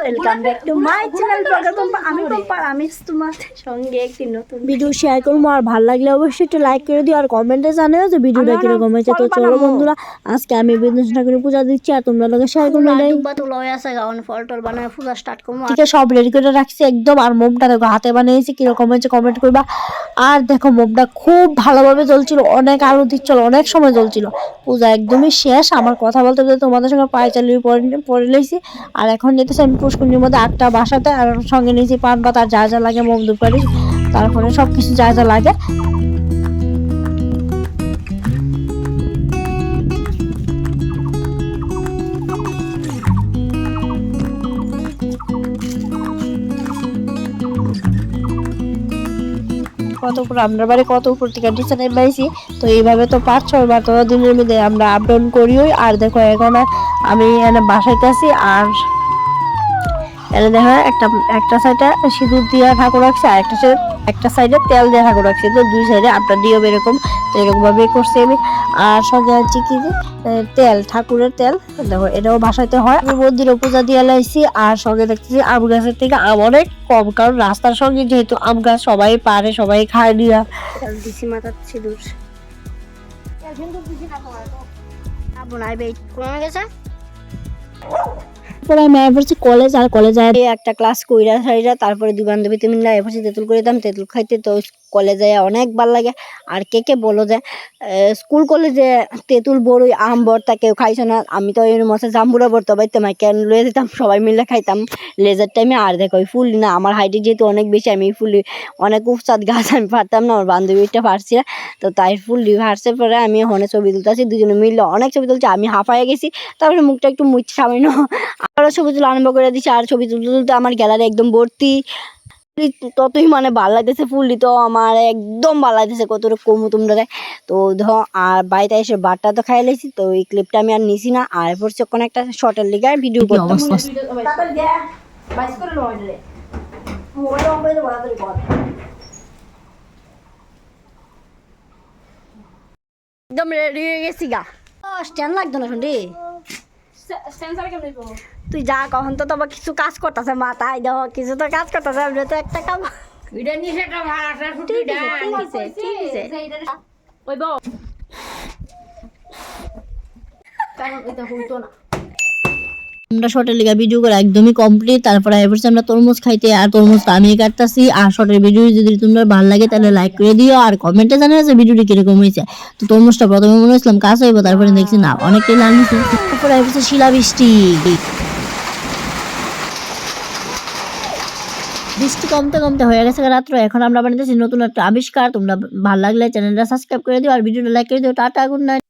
Welcome back to my channel program আমি পম্পা আমি তোমাদের সঙ্গে একটি নতুন ভিডিও শেয়ার করব। আর ভালো লাগলে অবশ্যই একটু লাইক করে দিও। আর কমেন্টে জানিও যে ভিডিওটা আমরা হয়েছে। তো চলো বন্ধুরা আজকে আমি বিদ্যুৎ ঠাকুরের পূজা দিচ্ছি। আর তোমরা লোকে শেয়ার করবে নাই। দুব্বা তো লয় আছে গাউন ফল টল বানায় পূজা স্টার্ট করব। আর ঠিক আছে সব রেডি করে রাখছি একদম। আর মোমটা দেখো হাতে বানিয়েছি কীরকম হয়েছে কমেন্ট করবা। আর দেখো মোমটা খুব ভালোভাবে জ্বলছিল। অনেক আলো দিচ্ছিল অনেক সময় জ্বলছিল। পূজা একদমই শেষ। আমার কথা বলতে বলতে তোমাদের সঙ্গে পায়ে চালিয়ে পরে লইছি আর এখন যেতেছি আমি পুষ্করণীর মধ্যে আটটা বাসাতে আর সঙ্গে নিয়েছি পান পাতা আর যা যা লাগে, মোম, দুপারি, তারপরে সব কিছু যা যা লাগে। কত উপর আমরা বাড়ি, কত উপর থেকে ডিসাইড পাইছি তো এইভাবে তো পাঁচ, ছয় বার তো দিনের মধ্যে আমরা আপ ডাউন করিও আর দেখো, এখন আমি বাসাইতে আছি, আর এনে দেখো একটা একটা সাইডে সিঁদুর দিয়ে ঠাকুর রাখছে, আর একটা সাইডে একটা সাইডে তেল দিয়ে ঠাকুর রাখছে। তো দুই সাইডে আপনার দিও এরকম, তো এরকম ভাবে করছি আমি। আর সঙ্গে আছে কি তেল, ঠাকুরের তেল। দেখো, এটাও বাসাইতে হয়। আমি মন্দিরে পূজা দিয়ে লাইছি, আর সঙ্গে দেখতেছি আম গাছের থেকে আম অনেক কম, কারণ রাস্তার সঙ্গে যেহেতু আম গাছ সবাই পারে, সবাই খায় তেল দিছি মাথার সিঁদুর গেছে? তারপরে আমি আয় পড়ছি কলেজ আর কলেজ আয় একটা ক্লাস কইরা সাইরা তারপরে দুই বান্ধবী তুমি মিলে এসে তেঁতুল করে দাম তেঁতুল খাইতে তো কলেজে অনেক ভালো লাগে। আর কে কে বলো যে স্কুল কলেজে তেঁতুল, বড়ই, আম বর্তা কেউ খাইছো না। আমি তো এর মধ্যে জাম্বুরা বর্তা পাইতাম আর কেন লয়ে যেতাম, সবাই মিলে খাইতাম। লেজার টাইমে আর দেখো ওই ফুল না, আমার হাইটে যেহেতু অনেক বেশি, আমি ফুলি, অনেক উফসাদ গাছ আমি পারতাম না, আমার বান্ধবীটা পারছি। না তো তাই ফুল হারছে পরে আমি ওখানে ছবি তুলতেছি, দুজনে মিলে অনেক ছবি তুলছি, আমি হাঁপায়ে গেছি। তারপরে মুখটা একটু মুছ সামান্য। আরও ছবি তুলে আরম্ভ করে দিছি, আর ছবি তুলতে তুলতে আমার গ্যালারি একদম ভর্তি। ততই মানে ভালো লাগতেছে ফুললি তো আমার একদম ভালো লাগতেছে কতটা কমু তোমরা। তো ধর আর বাড়িতে এসে বারটা তো খাই লাইছি তো এই ক্লিপটা আমি আর নিছি না। আর পড়ছি ওখানে একটা শর্টের লিগে ভিডিও করতাম। একদম রেডি হয়ে গেছি গা। স্ট্যান্ড লাগতো না শুনলি? তুই যা কখন তো তোমার কিছু কাজ করতেছে মাথায় দেখো কিছু তো কাজ করতেছে আমি তো একটা কাম ঠিক আছে ঠিক আছে হইতো আছে আমরা শর্টের লিগা ভিডিও করে একদমই কমপ্লিট তারপরে আয় আমরা তরমুজ খাইতে আর তরমুজ আমি কাটতাছি। আর শর্টের ভিডিও যদি তোমার ভালো লাগে তাহলে লাইক করে দিও আর কমেন্টে জানাও যে ভিডিওটি কীরকম হয়েছে। তো তরমুজটা প্রথমে মনে হয়েছিলাম কাজ হইব, তারপরে দেখছি না, অনেকটাই লাল তারপরে পড়ছে শিলাবৃষ্টি বৃষ্টি। কমতে কমতে হয়ে গেছে রাত্র, এখন আমরা বানাতেছি নতুন একটা আবিষ্কার। তোমরা ভালো লাগলে চ্যানেলটা সাবস্ক্রাইব করে দিও আর ভিডিওটা লাইক করে দিও। Tata good night